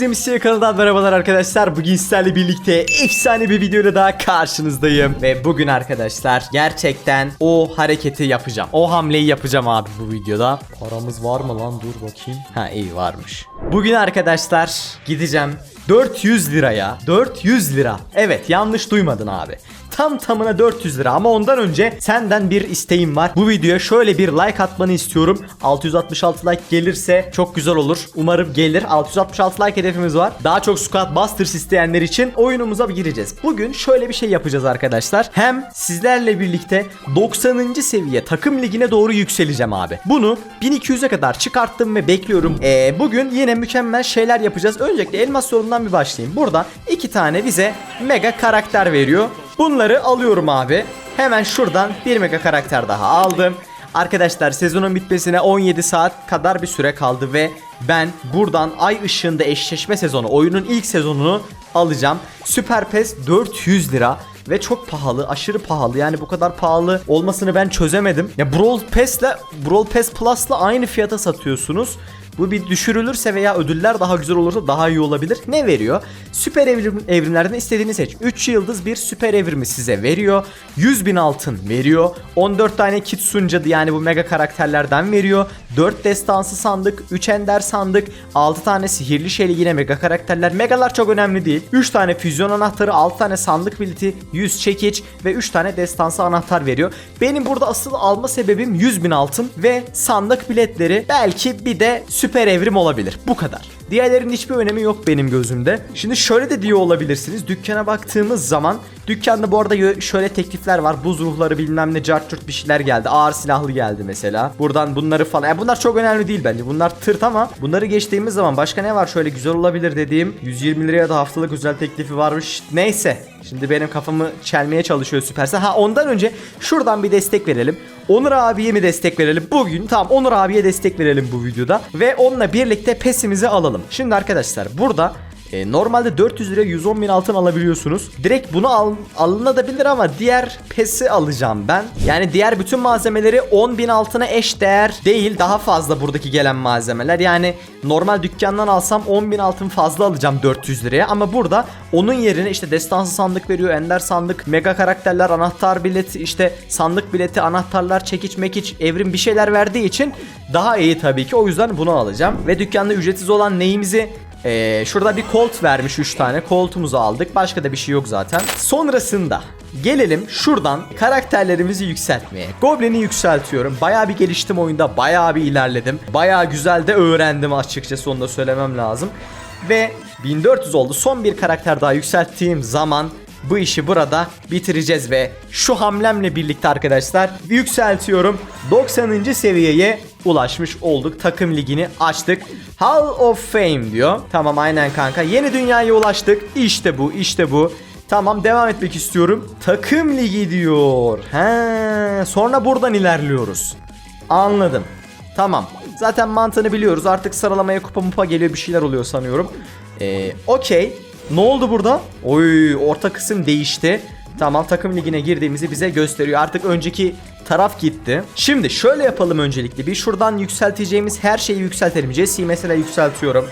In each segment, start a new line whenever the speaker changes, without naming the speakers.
Hepinize Misya kanalından merhabalar arkadaşlar. Bugün sizlerle birlikte efsane bir videoyla daha karşınızdayım. Ve bugün arkadaşlar gerçekten o hareketi yapacağım. O hamleyi yapacağım abi bu videoda. Paramız var mı lan dur bakayım. Ha iyi varmış. Bugün arkadaşlar gideceğim 400 liraya 400 lira Evet yanlış duymadın abi Tam tamına 400 lira ama ondan önce senden bir isteğim var. Bu videoya şöyle bir like atmanı istiyorum. 666 like gelirse çok güzel olur. Umarım gelir. 666 like hedefimiz var. Daha çok Squad Busters isteyenler için oyunumuza gireceğiz. Bugün şöyle bir şey yapacağız arkadaşlar. Hem sizlerle birlikte 90. seviye takım ligine doğru yükseleceğim abi. Bunu 1200'e kadar çıkarttım ve bekliyorum. Ee, bugün yine mükemmel şeyler yapacağız. Öncelikle elmas sorundan bir başlayayım. Burada iki tane bize mega karakter veriyor. Bunları alıyorum abi. Hemen şuradan bir mega karakter daha aldım. Arkadaşlar sezonun bitmesine 17 saat kadar bir süre kaldı ve ben buradan ay ışığında eşleşme sezonu oyunun ilk sezonunu alacağım. Süper PES 400 lira ve çok pahalı, aşırı pahalı. Yani bu kadar pahalı olmasını ben çözemedim. Ya Brawl Pass'le Brawl Pass Plus'la aynı fiyata satıyorsunuz. Bu bir düşürülürse veya ödüller daha güzel olursa daha iyi olabilir. Ne veriyor? Süper evrim, evrimlerden istediğini seç. 3 yıldız bir süper evrimi size veriyor. 100 bin altın veriyor. 14 tane kit suncadı yani bu mega karakterlerden veriyor. 4 destansı sandık, 3 ender sandık, 6 tane sihirli şeyli yine mega karakterler. Megalar çok önemli değil. 3 tane füzyon anahtarı, 6 tane sandık bileti, 100 çekiç ve 3 tane destansı anahtar veriyor. Benim burada asıl alma sebebim 100 bin altın ve sandık biletleri belki bir de süper evrim olabilir. Bu kadar. Diğerlerinin hiçbir önemi yok benim gözümde. Şimdi şöyle de diyor olabilirsiniz. Dükkana baktığımız zaman dükkanda bu arada şöyle teklifler var. Buz ruhları bilmem ne cart bir şeyler geldi. Ağır silahlı geldi mesela. Buradan bunları falan. Yani bunlar çok önemli değil bence. Bunlar tırt ama bunları geçtiğimiz zaman başka ne var şöyle güzel olabilir dediğim 120 liraya da haftalık özel teklifi varmış. Neyse. Şimdi benim kafamı çelmeye çalışıyor Süpersel. Ha ondan önce şuradan bir destek verelim. Onur abiye mi destek verelim? Bugün tamam Onur abiye destek verelim bu videoda. Ve onunla birlikte pesimizi alalım. Şimdi arkadaşlar burada e, normalde 400 liraya 110 bin altın alabiliyorsunuz. Direkt bunu al, alınabilir ama diğer pesi alacağım ben. Yani diğer bütün malzemeleri 10 bin altına eş değer değil. Daha fazla buradaki gelen malzemeler. Yani normal dükkandan alsam 10 bin altın fazla alacağım 400 liraya. Ama burada onun yerine işte destansı sandık veriyor. Ender sandık, mega karakterler, anahtar bileti, işte sandık bileti, anahtarlar, çekiç mekiç, evrim bir şeyler verdiği için daha iyi tabii ki. O yüzden bunu alacağım. Ve dükkanda ücretsiz olan neyimizi ee, şurada bir kolt vermiş 3 tane. Koltumuzu aldık. Başka da bir şey yok zaten. Sonrasında gelelim şuradan karakterlerimizi yükseltmeye. Goblin'i yükseltiyorum. Bayağı bir geliştim oyunda. Bayağı bir ilerledim. Bayağı güzel de öğrendim açıkçası onu da söylemem lazım. Ve 1400 oldu. Son bir karakter daha yükselttiğim zaman bu işi burada bitireceğiz ve şu hamlemle birlikte arkadaşlar yükseltiyorum. 90. seviyeye ulaşmış olduk. Takım ligini açtık. Hall of Fame diyor. Tamam aynen kanka. Yeni dünyaya ulaştık. İşte bu işte bu. Tamam devam etmek istiyorum. Takım ligi diyor. He, sonra buradan ilerliyoruz. Anladım. Tamam. Zaten mantığını biliyoruz. Artık sıralamaya kupa mupa geliyor bir şeyler oluyor sanıyorum. Ee, okey. Ne oldu burada? Oy orta kısım değişti. Tamam takım ligine girdiğimizi bize gösteriyor. Artık önceki taraf gitti. Şimdi şöyle yapalım öncelikle. Bir şuradan yükselteceğimiz her şeyi yükseltelim. Jesse'yi mesela yükseltiyorum.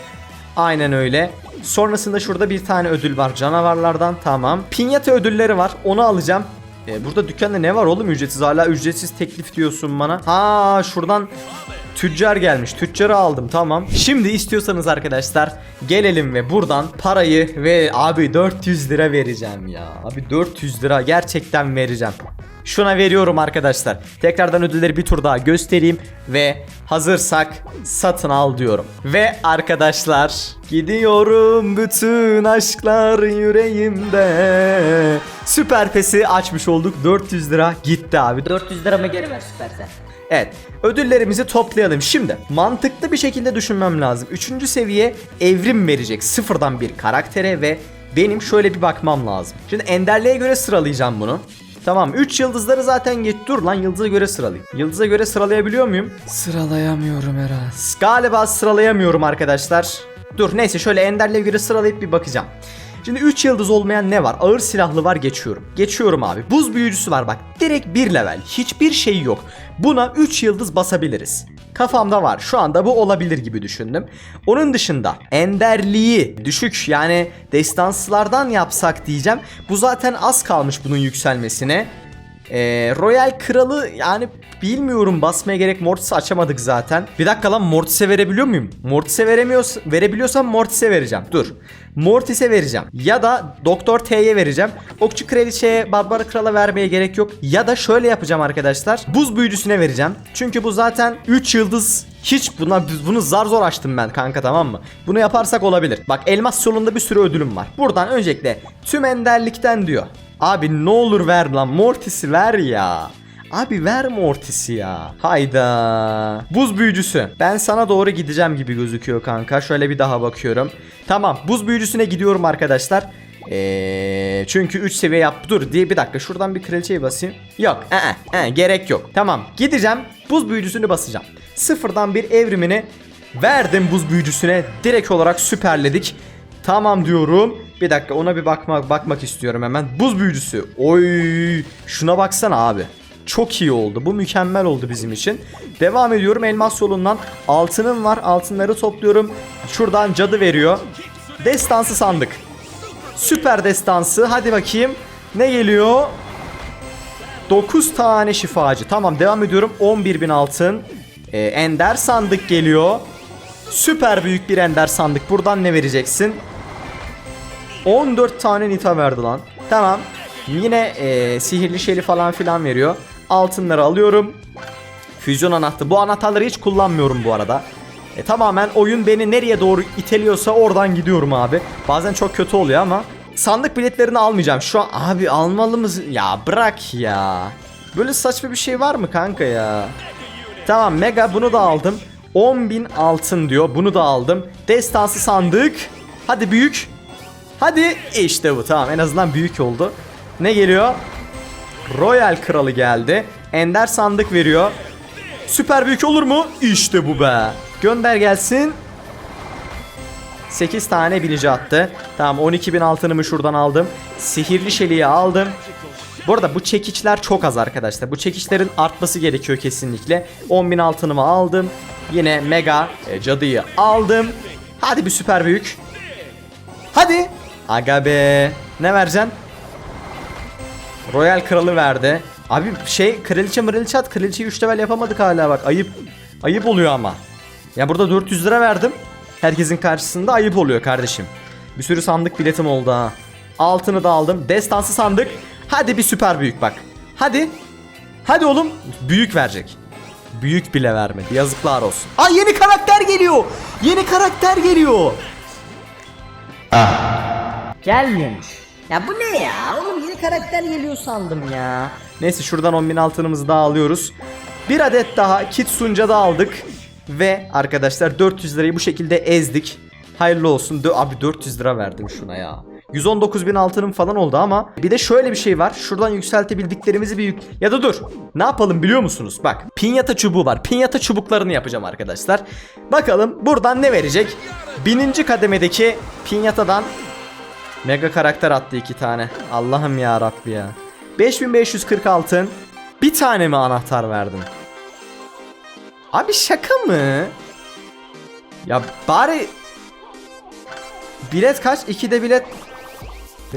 Aynen öyle. Sonrasında şurada bir tane ödül var canavarlardan. Tamam. Pinyata ödülleri var. Onu alacağım. Ee, burada dükkanda ne var oğlum ücretsiz? Hala ücretsiz teklif diyorsun bana. Ha şuradan Tüccar gelmiş. Tüccarı aldım tamam. Şimdi istiyorsanız arkadaşlar gelelim ve buradan parayı ve abi 400 lira vereceğim ya. Abi 400 lira gerçekten vereceğim. Şuna veriyorum arkadaşlar. Tekrardan ödülleri bir tur daha göstereyim ve hazırsak satın al diyorum. Ve arkadaşlar gidiyorum bütün aşklar yüreğimde. Süper pesi açmış olduk. 400 lira gitti abi.
400 lira mı geri ver süpersen.
Evet. Ödüllerimizi toplayalım. Şimdi mantıklı bir şekilde düşünmem lazım. Üçüncü seviye evrim verecek sıfırdan bir karaktere ve benim şöyle bir bakmam lazım. Şimdi enderliğe göre sıralayacağım bunu. Tamam 3 yıldızları zaten geç dur lan yıldıza göre sıralayayım. Yıldıza göre sıralayabiliyor muyum? Sıralayamıyorum Eras. Galiba sıralayamıyorum arkadaşlar. Dur neyse şöyle enderliğe göre sıralayıp bir bakacağım. Şimdi 3 yıldız olmayan ne var? Ağır silahlı var geçiyorum. Geçiyorum abi. Buz büyücüsü var bak. Direkt 1 level. Hiçbir şey yok. Buna 3 yıldız basabiliriz. Kafamda var. Şu anda bu olabilir gibi düşündüm. Onun dışında enderliği düşük yani destanslardan yapsak diyeceğim. Bu zaten az kalmış bunun yükselmesine. Ee, Royal Kralı yani bilmiyorum basmaya gerek Mortis'i açamadık zaten. Bir dakika lan Mortis'e verebiliyor muyum? Mortis'e veremiyoruz, verebiliyorsam Mortis'e vereceğim. Dur. Mortis'e vereceğim. Ya da Doktor T'ye vereceğim. Okçu Kraliçe'ye Barbara Kral'a vermeye gerek yok. Ya da şöyle yapacağım arkadaşlar. Buz büyücüsüne vereceğim. Çünkü bu zaten 3 yıldız hiç buna bunu zar zor açtım ben kanka tamam mı? Bunu yaparsak olabilir. Bak elmas yolunda bir sürü ödülüm var. Buradan öncelikle tüm enderlikten diyor. Abi ne olur ver lan Mortis'i ver ya. Abi ver Mortis'i ya. Hayda. Buz büyücüsü. Ben sana doğru gideceğim gibi gözüküyor kanka. Şöyle bir daha bakıyorum. Tamam buz büyücüsüne gidiyorum arkadaşlar. Eee çünkü 3 seviye yap dur diye bir dakika şuradan bir kraliçeyi basayım. Yok ee, ee, gerek yok. Tamam gideceğim buz büyücüsünü basacağım. Sıfırdan bir evrimini verdim buz büyücüsüne. Direkt olarak süperledik. Tamam diyorum. Bir dakika ona bir bakmak bakmak istiyorum hemen. Buz büyücüsü. Oy! Şuna baksana abi. Çok iyi oldu. Bu mükemmel oldu bizim için. Devam ediyorum elmas yolundan. Altınım var. Altınları topluyorum. Şuradan cadı veriyor. Destansı sandık. Süper destansı. Hadi bakayım. Ne geliyor? 9 tane şifacı. Tamam devam ediyorum. 11.000 altın. Ee, ender sandık geliyor. Süper büyük bir ender sandık. Buradan ne vereceksin? 14 tane nita verdi lan. Tamam. Yine e, sihirli şeli falan filan veriyor. Altınları alıyorum. Füzyon anahtarı. Bu anahtarları hiç kullanmıyorum bu arada. E, tamamen oyun beni nereye doğru iteliyorsa oradan gidiyorum abi. Bazen çok kötü oluyor ama. Sandık biletlerini almayacağım. Şu an abi almalı mısın? Ya bırak ya. Böyle saçma bir şey var mı kanka ya? Tamam mega bunu da aldım. 10.000 altın diyor. Bunu da aldım. Destansı sandık. Hadi büyük. Hadi işte bu tamam en azından büyük oldu. Ne geliyor? Royal kralı geldi. Ender sandık veriyor. Süper büyük olur mu? İşte bu be. Gönder gelsin. 8 tane bilici attı. Tamam 12.000 altınımı şuradan aldım. Sihirli şeliği aldım. Bu arada bu çekiçler çok az arkadaşlar. Bu çekiçlerin artması gerekiyor kesinlikle. 10.000 altınımı aldım. Yine mega e, cadıyı aldım. Hadi bir süper büyük. Hadi. Aga be. Ne vereceksin? Royal kralı verdi. Abi şey kraliçe mraliçe at. Kraliçeyi 3 level yapamadık hala bak. Ayıp. Ayıp oluyor ama. Ya burada 400 lira verdim. Herkesin karşısında ayıp oluyor kardeşim. Bir sürü sandık biletim oldu ha. Altını da aldım. Destansı sandık. Hadi bir süper büyük bak. Hadi. Hadi oğlum. Büyük verecek. Büyük bile vermedi. Yazıklar olsun. Ay yeni karakter geliyor. Yeni karakter geliyor.
Gelmemiş. Ya bu ne ya? Oğlum yeni karakter geliyor sandım ya.
Neyse şuradan 10.000 altınımızı daha alıyoruz. Bir adet daha Kitsunca da aldık. Ve arkadaşlar 400 lirayı bu şekilde ezdik. Hayırlı olsun. Dö- Abi 400 lira verdim şuna ya. 119 bin altınım falan oldu ama bir de şöyle bir şey var. Şuradan yükseltebildiklerimizi bir yük... Ya da dur. Ne yapalım biliyor musunuz? Bak pinyata çubuğu var. Pinyata çubuklarını yapacağım arkadaşlar. Bakalım buradan ne verecek? Bininci kademedeki pinyatadan Mega karakter attı iki tane. Allah'ım ya Rabbi ya. 5540 altın. Bir tane mi anahtar verdin? Abi şaka mı? Ya bari bilet kaç? İki de bilet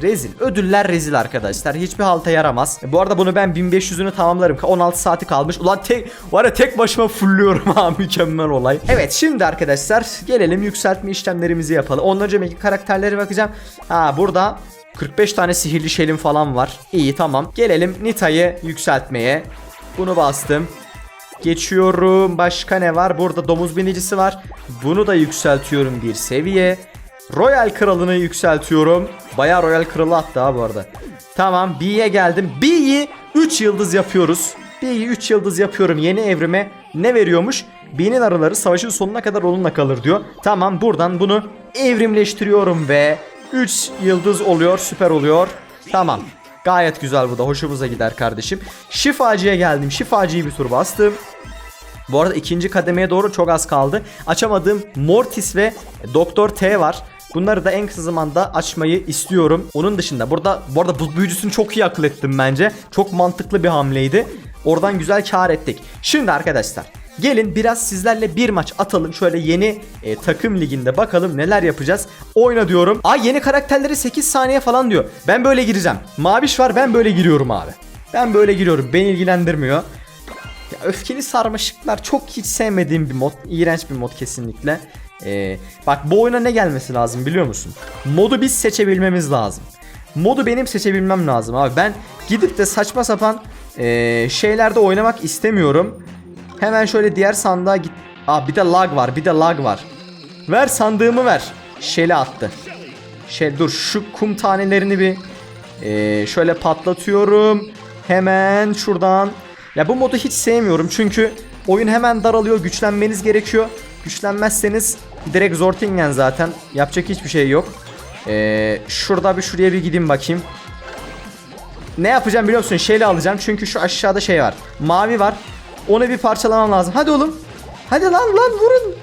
Rezil. Ödüller rezil arkadaşlar. Hiçbir halta yaramaz. E, bu arada bunu ben 1500'ünü tamamlarım. 16 saati kalmış. Ulan tek var ya tek başıma fulluyorum ha mükemmel olay. Evet şimdi arkadaşlar gelelim yükseltme işlemlerimizi yapalım. Ondan önceki karakterlere bakacağım. Ha burada 45 tane sihirli şelim falan var. İyi tamam. Gelelim Nita'yı yükseltmeye. Bunu bastım. Geçiyorum. Başka ne var? Burada domuz binicisi var. Bunu da yükseltiyorum bir seviye. Royal kralını yükseltiyorum. Baya Royal kralı attı ha bu arada. Tamam B'ye geldim. B'yi 3 yıldız yapıyoruz. B'yi 3 yıldız yapıyorum yeni evrime. Ne veriyormuş? B'nin arıları savaşın sonuna kadar onunla kalır diyor. Tamam buradan bunu evrimleştiriyorum ve 3 yıldız oluyor süper oluyor. Tamam. Gayet güzel bu da hoşumuza gider kardeşim. Şifacıya geldim. Şifacıyı bir tur bastım. Bu arada ikinci kademeye doğru çok az kaldı. Açamadığım Mortis ve Doktor T var. Bunları da en kısa zamanda açmayı istiyorum. Onun dışında burada bu arada buz büyücüsünü çok iyi akıl ettim bence. Çok mantıklı bir hamleydi. Oradan güzel kar ettik. Şimdi arkadaşlar Gelin biraz sizlerle bir maç atalım. Şöyle yeni e, takım liginde bakalım neler yapacağız. Oyna diyorum. Ay yeni karakterleri 8 saniye falan diyor. Ben böyle gireceğim. Maviş var ben böyle giriyorum abi. Ben böyle giriyorum. Beni ilgilendirmiyor. Ya öfkeli sarmaşıklar çok hiç sevmediğim bir mod. İğrenç bir mod kesinlikle. Ee, bak bu oyuna ne gelmesi lazım biliyor musun? Modu biz seçebilmemiz lazım. Modu benim seçebilmem lazım abi. Ben gidip de saçma sapan ee, şeylerde oynamak istemiyorum. Hemen şöyle diğer sandığa git. Aa bir de lag var bir de lag var. Ver sandığımı ver. Şeli attı. Şey dur şu kum tanelerini bir ee, şöyle patlatıyorum. Hemen şuradan. Ya bu modu hiç sevmiyorum çünkü oyun hemen daralıyor. Güçlenmeniz gerekiyor. Güçlenmezseniz direkt Zortingen zaten. Yapacak hiçbir şey yok. Ee, şurada bir şuraya bir gideyim bakayım. Ne yapacağım biliyor musun? Şeyle alacağım çünkü şu aşağıda şey var. Mavi var. Onu bir parçalamam lazım. Hadi oğlum. Hadi lan lan vurun.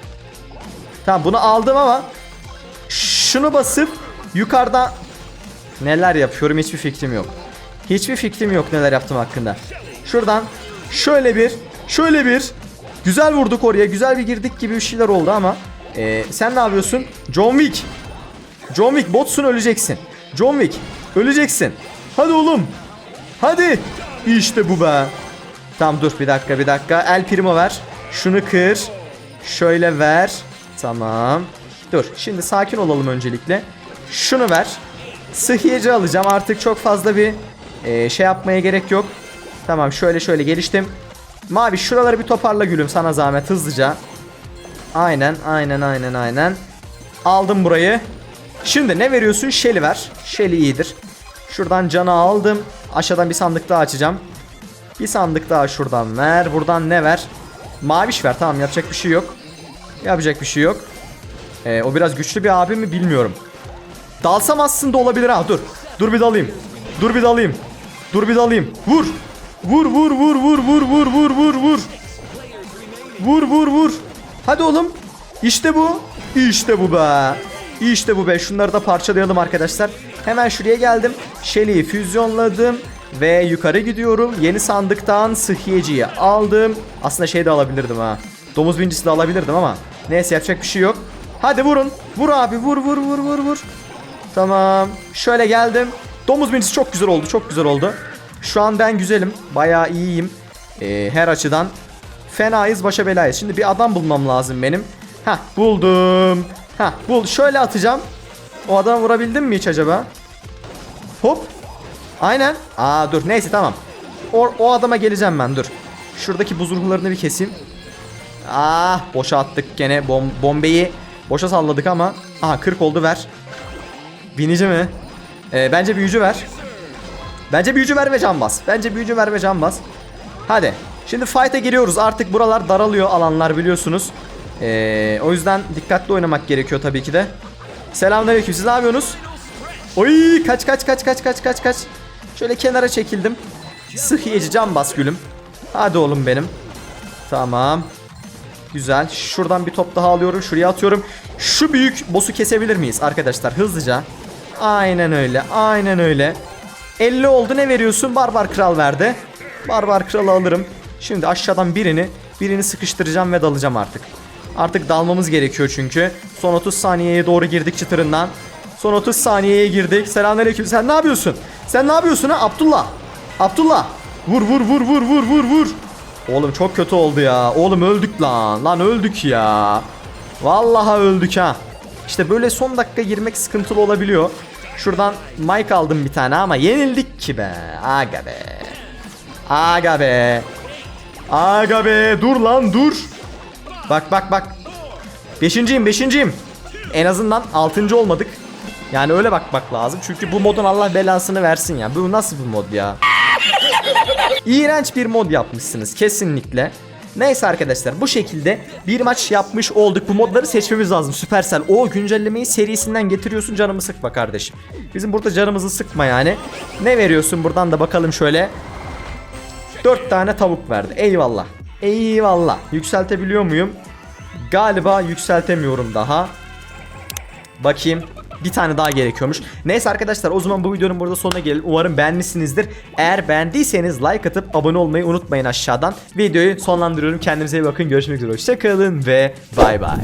Tamam bunu aldım ama şunu basıp yukarıda neler yapıyorum hiçbir fikrim yok. Hiçbir fikrim yok neler yaptım hakkında. Şuradan şöyle bir şöyle bir güzel vurduk oraya güzel bir girdik gibi bir şeyler oldu ama Ee, sen ne yapıyorsun? John Wick. John Wick botsun öleceksin. John Wick öleceksin. Hadi oğlum. Hadi. İşte bu be. Tamam dur bir dakika bir dakika. El primo ver. Şunu kır. Şöyle ver. Tamam. Dur şimdi sakin olalım öncelikle. Şunu ver. Sıhhiyeci alacağım artık çok fazla bir e, şey yapmaya gerek yok. Tamam şöyle şöyle geliştim. Mavi şuraları bir toparla gülüm sana zahmet hızlıca. Aynen aynen aynen aynen. Aldım burayı. Şimdi ne veriyorsun? Shelly ver. Shelly iyidir. Şuradan canı aldım. Aşağıdan bir sandık daha açacağım. Bir sandık daha şuradan ver. Buradan ne ver? Maviş ver. Tamam yapacak bir şey yok. Yapacak bir şey yok. Ee, o biraz güçlü bir abi mi bilmiyorum. Dalsam aslında olabilir ha. Dur. Dur bir dalayım. Dur bir dalayım. Dur bir dalayım. Vur. Vur vur vur vur vur vur vur vur vur. Vur vur vur. Hadi oğlum. İşte bu. İşte bu be. İşte bu be. Şunları da parçalayalım arkadaşlar. Hemen şuraya geldim. Shelly'yi füzyonladım. Ve yukarı gidiyorum. Yeni sandıktan sıhhiyeciyi aldım. Aslında şey de alabilirdim ha. Domuz bincisi de alabilirdim ama. Neyse yapacak bir şey yok. Hadi vurun. Vur abi vur vur vur vur vur. Tamam. Şöyle geldim. Domuz bincisi çok güzel oldu. Çok güzel oldu. Şu an ben güzelim. Bayağı iyiyim. Ee, her açıdan. Fenayız başa belayız. Şimdi bir adam bulmam lazım benim. Hah buldum. Hah bul. Şöyle atacağım. O adamı vurabildim mi hiç acaba? Hop. Aynen. Aa dur neyse tamam. O, o adama geleceğim ben dur. Şuradaki buzurgularını bir keseyim. Ah boşa attık gene bom bombeyi. Boşa salladık ama. Aha 40 oldu ver. Binici mi? Ee, bence büyücü ver. Bence büyücü ver ve can bas. Bence büyücü ver ve can bas. Hadi. Şimdi fight'a giriyoruz. Artık buralar daralıyor alanlar biliyorsunuz. Ee, o yüzden dikkatli oynamak gerekiyor tabii ki de. Selamünaleyküm. Siz ne yapıyorsunuz? Oy kaç kaç kaç kaç kaç kaç kaç. Şöyle kenara çekildim. Sıhhiyeci can bas gülüm. Hadi oğlum benim. Tamam. Güzel. Şuradan bir top daha alıyorum. Şuraya atıyorum. Şu büyük boss'u kesebilir miyiz arkadaşlar hızlıca? Aynen öyle. Aynen öyle. 50 oldu ne veriyorsun? Barbar Kral verdi. Barbar Kral'ı alırım. Şimdi aşağıdan birini birini sıkıştıracağım ve dalacağım artık. Artık dalmamız gerekiyor çünkü. Son 30 saniyeye doğru girdik çıtırından. Son 30 saniyeye girdik. Selamünaleyküm. Sen ne yapıyorsun? Sen ne yapıyorsun ha? Abdullah. Abdullah. Vur vur vur vur vur vur vur. Oğlum çok kötü oldu ya. Oğlum öldük lan. Lan öldük ya. Vallahi öldük ha. İşte böyle son dakika girmek sıkıntılı olabiliyor. Şuradan mic aldım bir tane ama yenildik ki be. Aga be. Aga be. Aga be. Dur lan dur. Bak bak bak. Beşinciyim beşinciyim. En azından altıncı olmadık. Yani öyle bakmak lazım. Çünkü bu modun Allah belasını versin ya. Bu nasıl bir mod ya? İğrenç bir mod yapmışsınız kesinlikle. Neyse arkadaşlar bu şekilde bir maç yapmış olduk. Bu modları seçmemiz lazım. Supercell o güncellemeyi serisinden getiriyorsun canımı sıkma kardeşim. Bizim burada canımızı sıkma yani. Ne veriyorsun buradan da bakalım şöyle. 4 tane tavuk verdi. Eyvallah. Eyvallah. Yükseltebiliyor muyum? Galiba yükseltemiyorum daha. Bakayım. Bir tane daha gerekiyormuş. Neyse arkadaşlar o zaman bu videonun burada sonuna gelelim. Umarım beğenmişsinizdir. Eğer beğendiyseniz like atıp abone olmayı unutmayın aşağıdan. Videoyu sonlandırıyorum. Kendinize iyi bakın. Görüşmek üzere. Hoşçakalın ve bay bay.